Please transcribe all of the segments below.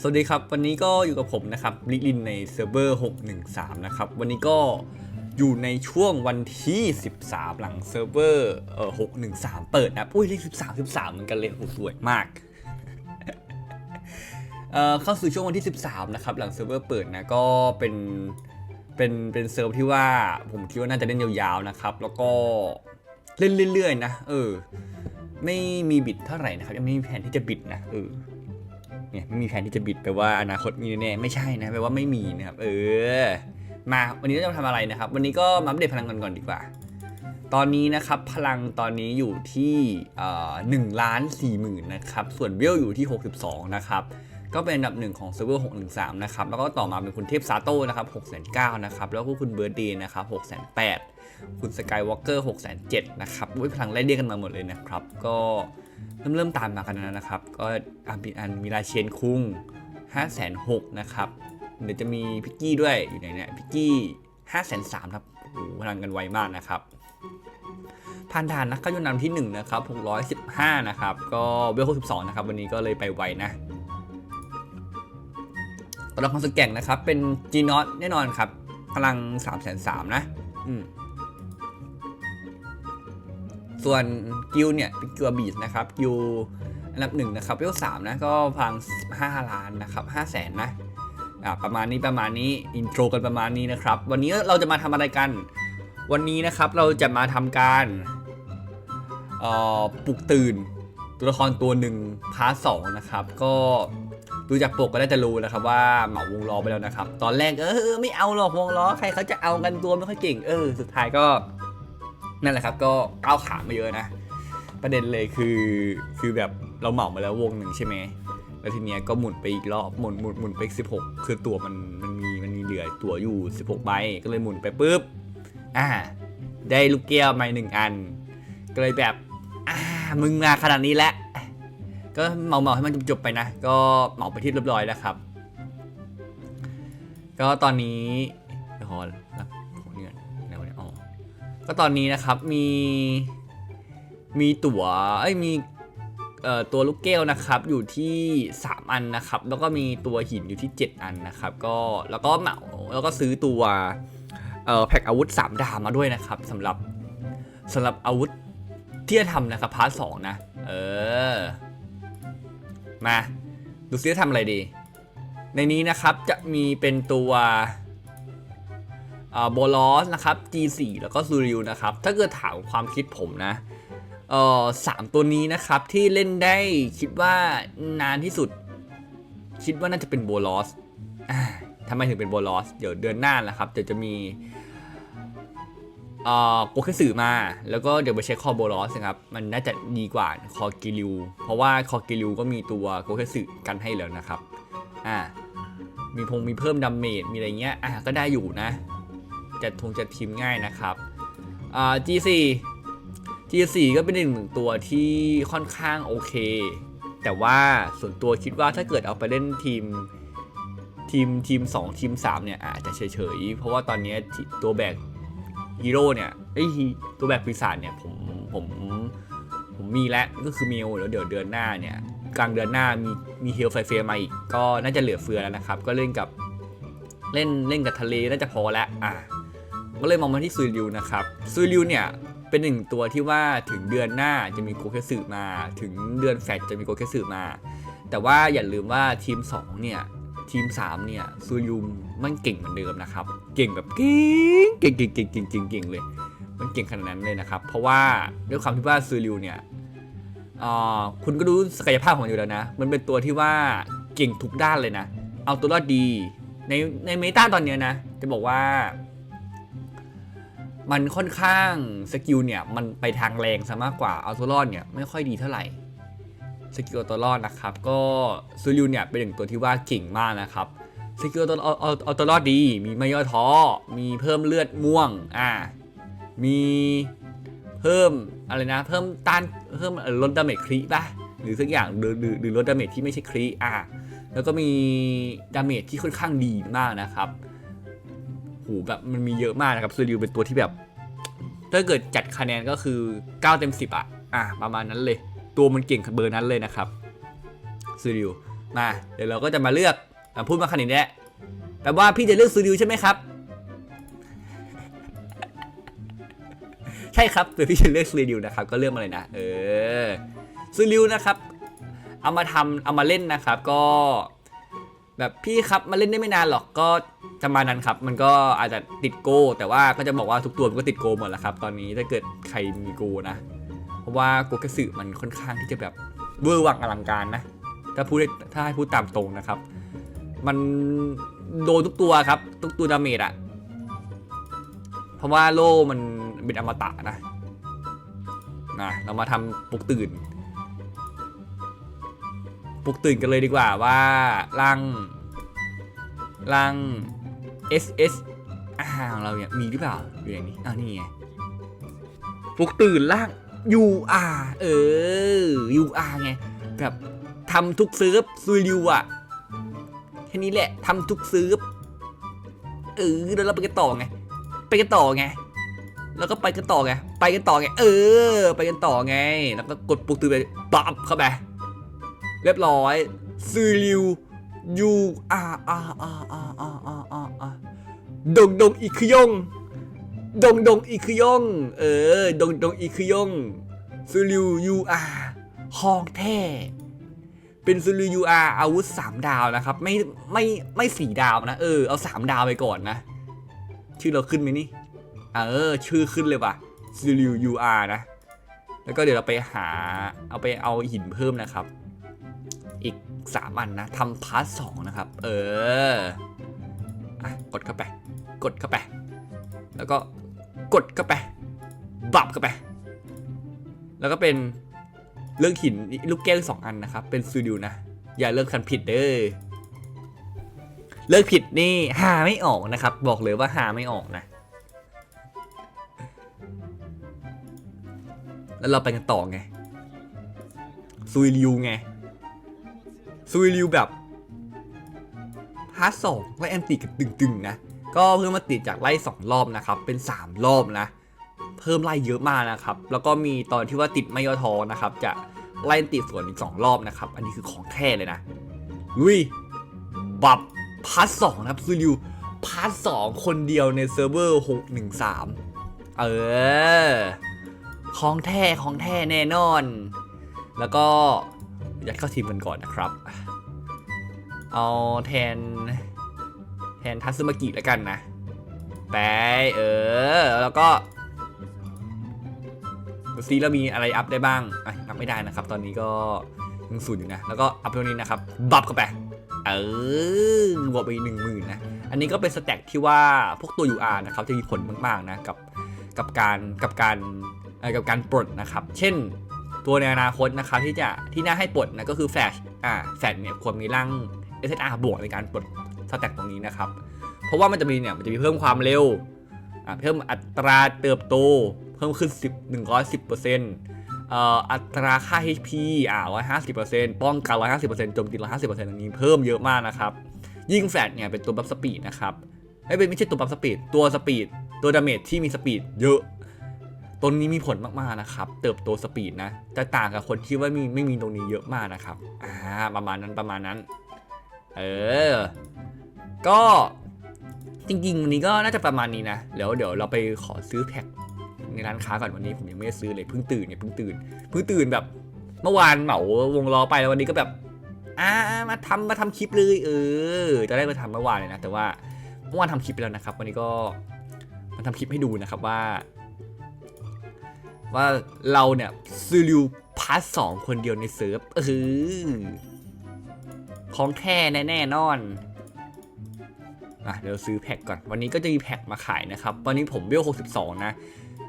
สวัสดีครับ วันนี้ก็อยู่กับผมนะครับลิลินในเซิร์ฟเวอร์ 613 นะครับ วันนี้ก็อยู่ในช่วงวันที่ 13 หลังเซิร์ฟเวอร์เอ่อ613 เปิดนะอุ้ยเลข13 13 เหมือนกันเลยโหสวยมากเอ่อเข้าสู่ช่วงวันที่ 13 นะครับ หลังเซิร์ฟเวอร์เปิดนะก็เป็นเป็นเป็นเซิร์ฟที่ว่าผมคิดว่าน่าจะเล่นยาวๆนะครับ แล้วก็เล่นเรื่อยๆนะเออไม่มีบิดเท่าไหร่นะครับยังไม่มีแผนที่จะบิดนะเออ เนี่ยไม่มีแผนที่จะบิดแปลว่าอนาคตมีแน่ๆไม่ใช่นะแปลว่าไม่มีนะครับเออ มาวันนี้เราจะทำอะไรนะครับ วันนี้ก็มาอัปเดตพลังกันก่อนดีกว่า ตอนนี้นะครับพลังตอนนี้อยู่ที่หนึ่งล้านสี่หมื่นนะครับส่วนเวลอยู่ที่ 62 นะครับก็เป็นอันดับหนึ่งของเซิร์ฟเวอร์613 นะครับ แล้วก็ต่อมาเป็นคุณเทพซาโต้นะครับ609นะครับ แล้วก็คุณเบิร์ดเดย์นะครับ608 คุณสกายวอล์กเกอร์607นเจ็ดนะครับอุ้ยพลังไล่เรียกกันมาหมดเลยนะครับ ก็เริ่มเริ่มตามมากันแล้วนะครับ ก็อันมีอันมีราเชนคุง506นหกนะครับเดี๋ยวจะมีพิกกี้ด้วยอยู่ไหนเนี่ยพิกกี้503ครับโอ้หพลังกันไวมากนะครับผ่านด่านนักก็ยนนำที่ 1 นะครับ 615 นะครับ ก็เวล62นะครับ วันนี้ก็เลยไปไวนะตัวละครสแกงนะครับ เป็นจีนอตแน่นอนครับ พลัง303นะ อืม ส่วนกิลเนี่ยเป็นกิลบีสนะครับกิลอันดับหนึ่งนะครับเวลสามนะก็พลัง15ล้านนะครับ5แสนนะอ่าประมาณนี้ประมาณนี้อินโทรกันประมาณนี้นะครับ วันนี้เราจะมาทำอะไรกัน วันนี้นะครับเราจะมาทำการเอ่อปลุกตื่นตัวละครตัวหนึ่งพาร์ทสองนะครับ ก็ดูจากปกก็ได้จะรู้นะครับว่าเหมาวงล้อไปแล้วนะครับ ตอนแรกเออไม่เอาหรอกวงล้อใครเขาจะเอากันตัวไม่ค่อยเก่ง เออ สุดท้ายก็ นั่นแหละครับก็ก้าวขามาเยอะนะ ประเด็นเลยคือคือแบบเราเหมามาแล้ววงหนึ่งใช่ไหมแล้วทีเนี้ยก็หมุนไปอีกรอบหมุนหมุนหมุนไปสิบหกคือตัวมันมันมีมันมีเหลือตัวอยู่16ใบก็เลยหมุนไปปุ๊บอ่า ได้ลูกแก้วมาหนึ่งอัน ก็เลยแบบอ่ามึงมาขนาดนี้แล้วก็เหมาเหมาให้มันจบๆไปนะ ก็เหมาไปที่เรียบร้อยแล้วครับ ก็ตอนนี้เดี๋ยวขอรับ ก็ตอนนี้นะครับมีมีตั๋วเอ้มีเอ่อตัวลูกแก้วนะครับอยู่ที่ 3 อันนะครับ แล้วก็มีตัวหินอยู่ที่ 7 อันนะครับ ก็แล้วก็เหมาแล้วก็ซื้อตัวเอ่อแพ็คอาวุธ 3 ดาวมาด้วยนะครับสำหรับสำหรับอาวุธที่จะทำนะครับพาร์ทสองนะ เออ มา ดูซิจะทำอะไรดี ในนี้นะครับจะมีเป็นตัว โบลอสนะครับ G4 แล้วก็ซูริวนะครับ ถ้าเกิดถามความคิดผมนะเออสามตัวนี้นะครับที่เล่นได้คิดว่านานที่สุด คิดว่าน่าจะเป็นโบลอสทำไมถึงเป็นโบลอส เดี๋ยวเดือนหน้านะครับเดี๋ยวจะมีเอ่อโกเคสึมา แล้วก็เดี๋ยวไปเช็คคอโบลอสนะครับ มันน่าจะดีกว่าคอกิริว เพราะว่าคอกิริวก็มีตัวโกเคสึกันให้แล้วนะครับ อ่า มีพงมีเพิ่มดาเมจมีอะไรเงี้ย อ่าก็ได้อยู่นะ จัดทงจัดทีมง่ายนะครับอ่า G4 G4 ก็เป็นอีกหนึ่งตัวที่ค่อนข้างโอเค แต่ว่าส่วนตัวคิดว่าถ้าเกิดเอาไปเล่นทีมทีมทีม 2 ทีม 3 เนี่ยอาจจะเฉยๆ เพราะว่าตอนนี้ตัวแบกฮีโร่เนี่ยไอตัวแบกปีศาจเนี่ยผมผมผมมีแล้วก็คือมิวแล้วเดี๋ยวเดือนหน้าเนี่ยกลางเดือนหน้ามีมีเฮลไฟเฟียมาอีกก็น่าจะเหลือเฟือแล้วนะครับ ก็เล่นกับเล่นเล่นกับทะเลน่าจะพอแล้วอะ ก็เลยมองมาที่ซูริวนะครับซูริวเนี่ยเป็นหนึ่งตัวที่ว่าถึงเดือนหน้าจะมีโกเคสึมา ถึงเดือนแฟดจะมีโกเคสึมา แต่ว่าอย่าลืมว่าทีม 2 เนี่ย ทีม 3 เนี่ยซูยุมมันเก่งเหมือนเดิมนะครับ เก่งแบบเก่งเก่งเก่งเก่งเก่งเก่งเก่งเลย มันเก่งขนาดนั้นเลยนะครับ เพราะว่าด้วยความที่ว่าซูริวเนี่ยคุณก็รู้ศักยภาพของอยู่แล้วนะ มันเป็นตัวที่ว่าเก่งทุกด้านเลยนะ เอาตัวรอดดีในในเมตาตอนเนี้ยนะ จะบอกว่า มันค่อนข้างสกิลเนี่ยมันไปทางแรงซะมากกว่าเอาตัวรอดเนี่ยไม่ค่อยดีเท่าไหร่สกิลเอาตัวรอดนะครับ ก็ซูริวเนี่ยเป็นหนึ่งตัวที่ว่าเก่งมากนะครับสกิลเอาตัวเอาเอาเอาตัวรอดดีมีไม่ย่อท้อมีเพิ่มเลือดม่วงอ่ามีเพิ่มอะไรนะ เพิ่มต้านเพิ่มลดดาเมจครีป่ะหรือสักอย่างหรือหรือลดดาเมจที่ไม่ใช่ครีอ่าแล้วก็มีดาเมจที่ค่อนข้างดีมากนะครับ หแบบมันมีเยอะมากนะครับซูริวเป็นตัวที่แบบถ้าเกิดจัดคะแนนก็คือ9เต็ม10อะอะประมาณนั้นเลย ตัวมันเก่งเบอร์นั้นเลยนะครับซูริวมาเดี๋ยวเราก็จะมาเลือกอพูดมาขนาดนี้แแปลว่าพี่จะเลือกซูริวใช่ไหมครับ ใช่ครับเดี๋ยวพี่จะเลือกซูริวนะครับ ก็เลือกมาเลยนะ เออซูริวนะครับ เอามาทำเอามาเล่นนะครับ ก็ แบบพี่ครับมาเล่นได้ไม่นานหรอกก็จะมานั้นครับ มันก็อาจจะติดโก แต่ว่าก็จะบอกว่าทุกตัวมันก็ติดโกหมดแล้วครับ ตอนนี้ถ้าเกิดใครมีโกนะ เพราะว่าโกกระสือมันค่อนข้างที่จะแบบเวอร์วังอลังการนะ ถ้าพูดถ้าให้พูดตามตรงนะครับ มันโดนทุกตัวครับ ทุกตัวดาเมจอะเพราะว่าโล่มันเป็นอมตะนะนะเรามาทำปลุกตื่น ปลุกตื่นกันเลยดีกว่าว่าร่างร่าง S S อาของเราเนี่ยมีหรือเปล่าอยู่อย่างนี้อ้าวนี่ไงปลุกตื่นร่าง U R เออ U R ไงแบบทำทุกเซิร์ฟซูริวอะแค่นี้แหละทำทุกเซิร์ฟเออแล้วเราไปกันต่อไงไปกันต่อไงแล้วก็ไปกันต่อไง ไปกันต่อไง เออ ไปกันต่อไง แล้วก็กดปลุกตื่นไปปั๊บเข้าไป เรียบร้อยซูริวยูอาอาอาอาอาอาอาอาดงดงอีคยงดงดงอีคยงเออดงดงอีคยงซูริวยูอาฮองแท้เป็นซูริวยูอาอาวุธสามดาวนะครับ ไม่ไม่ไม่สี่ดาวนะ เออเอาสามดาวไปก่อนนะ ชื่อเราขึ้นไหมนี่เออ ชื่อขึ้นเลยว่ะซูริวยูอานะ แล้วก็เดี๋ยวเราไปหาเอาไปเอาหินเพิ่มนะครับ อีกสามอันนะทำพาร์ทสองนะครับ เอออะกดเข้าไป กดเข้าไป แล้วก็กดเข้าไป บับเข้าไป แล้วก็เป็นเลือกหินลูกแก้วสองอันนะครับ เป็นซูดิวนะ อย่าเลือกคันผิดเด้อเลิกผิดนี่หาไม่ออกนะครับ บอกเลยว่าหาไม่ออกนะ แล้วเราไปกันต่อไงซุยริวไง ซุยริวแบบพาร์ทสองไล่แอนติกับตึงๆนะ ก็เพิ่มมาติดจากไล่สองรอบนะครับ เป็น 3 รอบนะ เพิ่มไล่เยอะมากนะครับ แล้วก็มีตอนที่ว่าติดไม่ย่อทอนะครับ จะไล่ติดส่วนอีก 2 รอบนะครับ อันนี้คือของแท้เลยนะลุยบับพาร์ทสองนะครับซุยริวพาร์ทสองคนเดียวในเซิร์ฟเวอร์613เออ ของแท้ของแท้แน่นอน แล้วก็ ยัดเข้าทีมกันก่อนนะครับ เอาแทน แทนทัสึมากิแล้วกันนะ ไป เออ แล้วก็ดูซิเรามีอะไรอัพได้บ้างอะนับไม่ได้นะครับ ตอนนี้ก็ยังศูนย์อยู่นะ แล้วก็อัพตรงนี้นะครับบับเข้าไป เออบวกไปหนึ่งหมื่นนะ อันนี้ก็เป็นสแต็กที่ว่าพวกตัว UR นะครับจะมีผลมากๆนะกับกับการกับการกับการปลดนะครับ เช่น ตัวในอนาคตนะครับที่จะที่น่าให้ปลดนะก็คือแฟลชอ่าแฟลชเนี่ยควรมีร่าง SSR บวกในการปลดสแต็กตรงนี้นะครับ เพราะว่ามันจะมีเนี่ยมันจะมีเพิ่มความเร็วอ่าเพิ่มอัตราเติบโต เพิ่มขึ้น 10 110เปอร์เซ็นต์เอ่ออัตราค่า HP อ่า150เปอร์เซ็นต์ป้องกัน150เปอร์เซ็นต์โจมตี150เปอร์เซ็นต์ตรงนี้เพิ่มเยอะมากนะครับ ยิ่งแฟลชเนี่ยเป็นตัวบัฟสปีดนะครับไม่เป็นไม่ใช่ตัวบัฟสปีดตัวสปีดตัวดาเมจที่มีสปีดเยอะ ตรงนี้มีผลมากๆนะครับ เติบโตสปีดนะจะต่างกับคนที่ว่ามีไม่มีตรงนี้เยอะมากนะครับอ่าประมาณนั้นประมาณนั้น เออ ก็จริงๆวันนี้ก็น่าจะประมาณนี้นะเดี๋ยวเดี๋ยวเราไปขอซื้อแพ็คในร้านค้าก่อนวันนี้ผมยังไม่ได้ซื้อเลยเพิ่งตื่นเนี่ยเพิ่งตื่นเพิ่งตื่นแบบ เมื่อวานเหมาวงล้อไปแล้ววันนี้ก็แบบอ่ามาทำมาทำคลิปเลยเออจะได้มาทำเมื่อวานเลยนะแต่ว่าเมื่อวานทำคลิปไปแล้วนะครับ วันนี้ก็มาทำคลิปให้ดูนะครับว่า ว่าเราเนี่ยซูริวพาร์ทสองคนเดียวในเซิร์ฟเออของแท้แน่ๆนอนอะเดี๋ยวซื้อแพ็กก่อนวันนี้ก็จะมีแพ็กมาขายนะครับตอนนี้ผมเวล62 นะ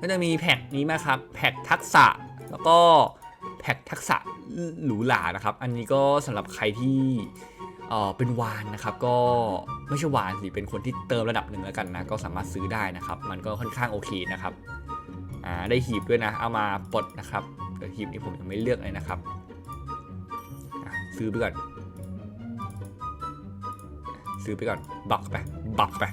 ก็จะมีแพ็กนี้มาครับแพ็กทักษะแล้วก็แพ็กทักษะหรูหรานะครับ อันนี้ก็สำหรับใครที่เออเป็นวานนะครับ ก็ไม่ใช่วานสิเป็นคนที่เติมระดับหนึ่งแล้วกันนะ ก็สามารถซื้อได้นะครับ มันก็ค่อนข้างโอเคนะครับ อ่าได้หีบด้วยนะ เอามาปลดนะครับเดี๋ยวหีบนี้ผมยังไม่เลือกเลยนะครับ ซื้อไปก่อน ซื้อไปก่อนบักไปบักไป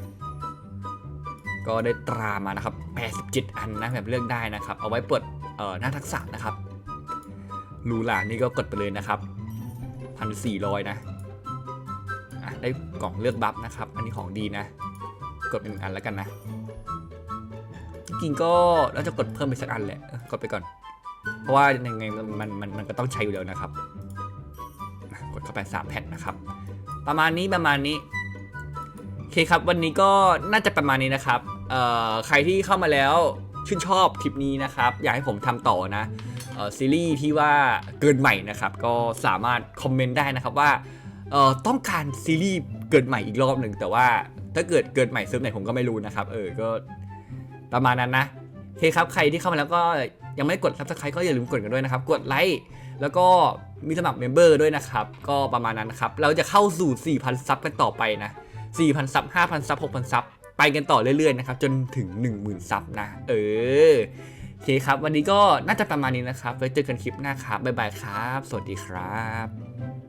ก็ได้ตรามานะครับ 87 อันนะแบบเลือกได้นะครับ เอาไว้ปลดเอ่อหน้าทักษะนะครับลูหลานนี่ก็กดไปเลยนะครับ1,400นะอะได้กล่องเลือกบัฟนะครับ อันนี้ของดีนะ กดเป็นอันแล้วกันนะ จริงก็เราจะกดเพิ่มไปสักอันแหละกดไปก่อน เพราะว่ายังไงมันมันมันก็ต้องใช้อยู่แล้วนะครับ กดเข้าไปสามแผ่นนะครับ ประมาณนี้ประมาณนี้โอเคครับ วันนี้ก็น่าจะประมาณนี้นะครับเอ่อใครที่เข้ามาแล้วชื่นชอบคลิปนี้นะครับ อยากให้ผมทำต่อนะเอ่อซีรีส์ที่ว่าเกินใหม่นะครับ ก็สามารถคอมเมนต์ได้นะครับว่าเอ่อต้องการซีรีส์เกิดใหม่อีกรอบหนึ่งแต่ว่าถ้าเกิดเกิดใหม่เซิร์ฟไหนผมก็ไม่รู้นะครับ เออก็ ประมาณนั้นนะโอเคครับใครที่เข้ามาแล้วก็ยังไม่กด subscribe ก็อย่าลืมกดกันด้วยนะครับ กดไลค์แล้วก็มีสมัครเมมเบอร์ด้วยนะครับ ก็ประมาณนั้นนะครับ เราจะเข้าสู่ 4,000 ซับกันต่อไปนะ 4,000 ซับ 5,000 ซับ 6,000 ซับ ไปกันต่อเรื่อยๆนะครับ จนถึง 10,000 ซับนะ เออ โอเคครับ วันนี้ก็น่าจะประมาณนี้นะครับ ไว้เจอกันคลิปหน้าครับ บ๊ายบายครับ สวัสดีครับ